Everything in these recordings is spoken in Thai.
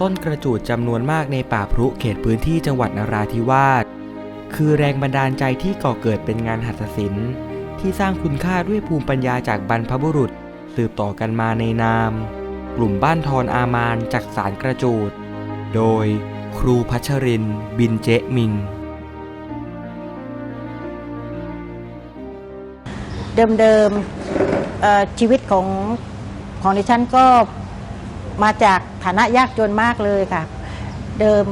ต้นกระจูดจำนวนมากในป่าพรุเขตพื้นที่จังหวัดนราธิวาส คือแรงบันดาลใจที่ก่อเกิดเป็นงานหัตถศิลป์ ที่สร้างคุณค่าด้วยภูมิปัญญาจากบรรพบุรุษ สืบต่อกันมาในนาม กลุ่มบ้านทอนอามานจากสารกระจูด โดยครูพัชริน บินเจมิง เดิมๆเอ่อชีวิตของของดิฉันก็ มาจากฐานะยากจนมากเลยค่ะ เดิม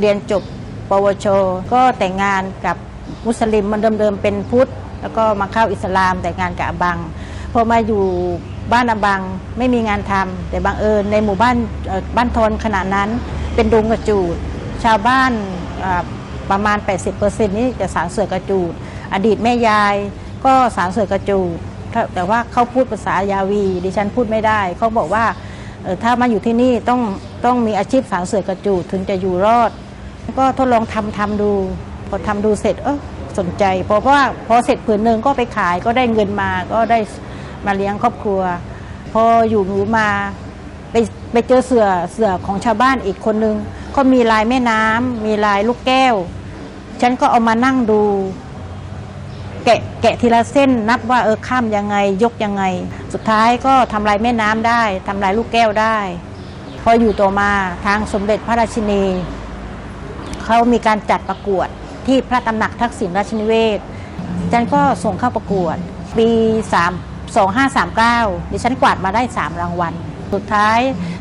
เรียนจบปวช ก็แต่งงานกับมุสลิมมันเดิมๆเป็นพุทธ แล้วก็มาเข้าอิสลามแต่งงานกับอบังพอมาอยู่บ้านอบังไม่มีงานทำแต่บังเอิญในหมู่บ้านบ้านทนขณะนั้นเป็นดงกระจูด ชาวบ้านประมาณ 80%นี่จะสารเสือกระจูด อดีตแม่ยายก็สารเสือกระจูดแต่ว่าเขาพูดภาษายาวี ดิฉันพูดไม่ได้ เขาบอกว่า ถ้ามาอยู่ที่นี่ต้องต้องมีอาชีพสารเสือกระจูดถึงจะอยู่รอด ก็ทดลองทำทำดู พอทำดูเสร็จเออสนใจเพราะว่าพอเสร็จผืนหนึ่งก็ไปขายก็ได้เงินมาก็ได้มาเลี้ยงครอบครัว พออยู่หนูมาไปไปเจอเสือเสือของชาวบ้านอีกคนนึง ก็มีลายแม่น้ำมีลายลูกแก้ว ฉันก็เอามานั่งดู แกะแกะทีละเส้นนับว่าเออข้ามยังไงยกยังไง สุดท้ายก็ทำลายแม่น้ำได้ทำลายลูกแก้วได้ พออยู่ต่อมาทางสมเด็จพระราชินีเขามีการจัดประกวดที่พระตำหนักทักษิณราชนิเวศฉันก็ส่งเข้าประกวด ปี 3 2539 ดิฉันกวาดมาได้ 3 รางวัล สุดท้าย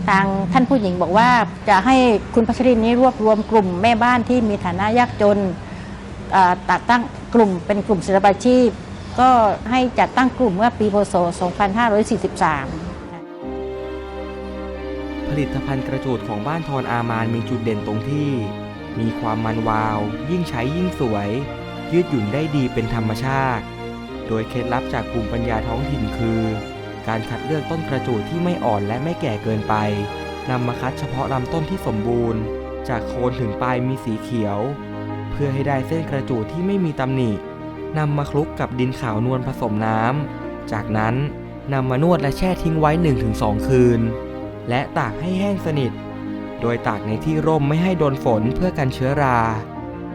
ทางท่านผู้หญิงบอกว่าจะให้คุณพัชรินนี้รวบรวมกลุ่มแม่บ้านที่มีฐานะยากจนตัดตั้ง กลุ่มเป็นกลุ่มศิลปาชีพ ก็ให้จัดตั้งกลุ่มเมื่อปีพศ 2543 ผลิตภัณฑ์กระจูดของบ้านทอนอามานมีจุดเด่นตรงที่ มีความมันวาว ยิ่งใช้ยิ่งสวย ยืดหยุ่นได้ดีเป็นธรรมชาติ โดยเคล็ดลับจากภูมิปัญญาท้องถิ่นคือ การคัดเลือกต้นกระจูดที่ไม่อ่อนและไม่แก่เกินไปนำมาคัดเฉพาะลำต้นที่สมบูรณ์ จากโคนถึงปลายมีสีเขียว พื่อให้ได้เส้นกระจูดที่ไม่มีตำหนินำมาคลุกกับดินขาวนวลผสมน้ำ จากนั้นนำมานวดและแช่ทิ้งไว้ 1-2 คืน และตากให้แห้งสนิท โดยตากในที่ร่มไม่ให้โดนฝนเพื่อกันเชื้อรา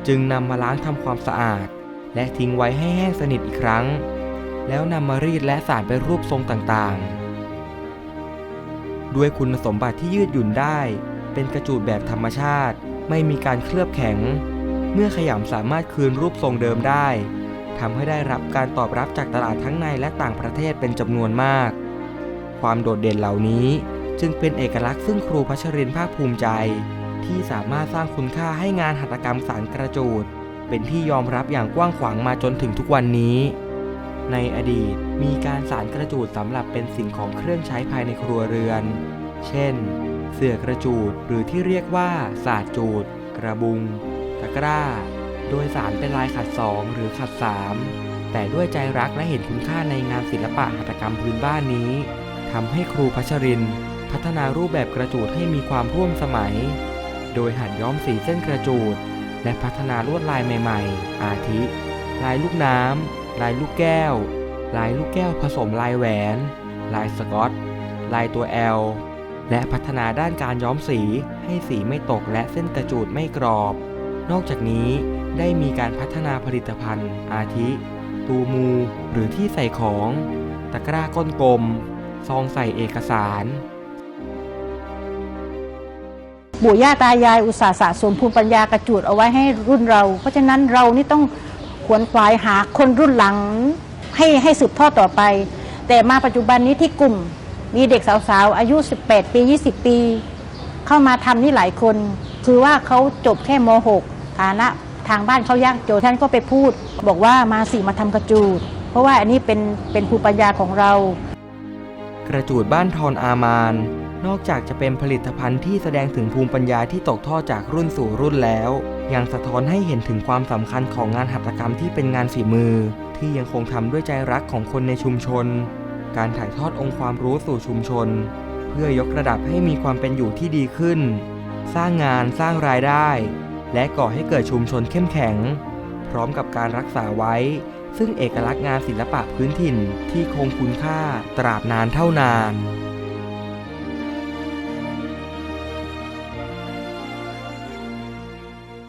จึงนำมาล้างทำความสะอาด และทิ้งไว้ให้แห้งสนิทอีกครั้ง แล้วนำมารีดและสานเป็นรูปทรงต่างๆ ด้วยคุณสมบัติที่ยืดหยุ่นได้ เป็นกระจูดแบบธรรมชาติ ไม่มีการเคลือบแข็ง เมื่อขยำสามารถคืนรูปทรงเดิมได้ทำให้ได้รับการตอบรับจากตลาดทั้งในและต่างประเทศเป็นจำนวนมาก ความโดดเด่นเหล่านี้จึงเป็นเอกลักษณ์ซึ่งครูพัชรินภาคภูมิใจ ที่สามารถสร้างคุณค่าให้งานหัตถกรรมสารกระจูด เป็นที่ยอมรับอย่างกว้างขวางมาจนถึงทุกวันนี้ ในอดีตมีการสารกระจูดสำหรับเป็นสิ่งของเครื่องใช้ภายในครัวเรือน เช่น เสื่อกระจูดหรือที่เรียกว่าสาจูด กระบุง ตะกร้า โดยสารเป็นลายขัดสองหรือขัดสามแต่ด้วยใจรักและเห็นคุณค่าในงานศิลปะหัตถกรรมพื้นบ้านนี้ทำให้ครูพัชริน พัฒนารูปแบบกระจูดให้มีความร่วมสมัย โดยหัดย้อมสีเส้นกระจูด และพัฒนาลวดลายใหม่ๆ อาทิ ลายลูกน้ำ ลายลูกแก้ว ลายลูกแก้วผสมลายแหวน ลายสกอต ลายตัวแอลและพัฒนาด้านการย้อมสีให้สีไม่ตกและเส้นกระจูดไม่กรอบ นอกจากนี้ได้มีการพัฒนาผลิตภัณฑ์ อาทิ ตูมูหรือที่ใส่ของ ตะกร้าก้นกลม ซองใส่เอกสารปู่ย่าตายายอุตสาหสะสมภูมิปัญญากระจูดเอาไว้ให้รุ่นเรา เพราะฉะนั้นเรานี่ต้องขวนขวายหาคนรุ่นหลังให้ให้สืบทอดต่อไป แต่มาปัจจุบันนี้ที่กลุ่มมีเด็กสาวๆ อายุ 18 ปี 20 ปี เข้ามาทำนี่หลายคน คือว่าเขาจบแค่ม .6 ฐานะทางบ้านเขายากจนท่านก็ไปพูด บอกว่ามาสิมาทำกระจูด เพราะว่าอันนี้เป็นเป็นภูมิปัญญาของเรา กระจูดบ้านทอนอามาน นอกจากจะเป็นผลิตภัณฑ์ที่แสดงถึงภูมิปัญญาที่ตกทอดจากรุ่นสู่รุ่นแล้ว ยังสะท้อนให้เห็นถึงความสำคัญของงานหัตถกรรมที่เป็นงานฝีมือ ที่ยังคงทำด้วยใจรักของคนในชุมชน การถ่ายทอดองค์ความรู้สู่ชุมชน เพื่อยกระดับให้มีความเป็นอยู่ที่ดีขึ้น สร้างงานสร้างรายได้ และก่อให้เกิดชุมชนเข้มแข็ง พร้อมกับการรักษาไว้ ซึ่งเอกลักษณ์งานศิลปะพื้นถิ่นที่คงคุณค่าตราบนานเท่านาน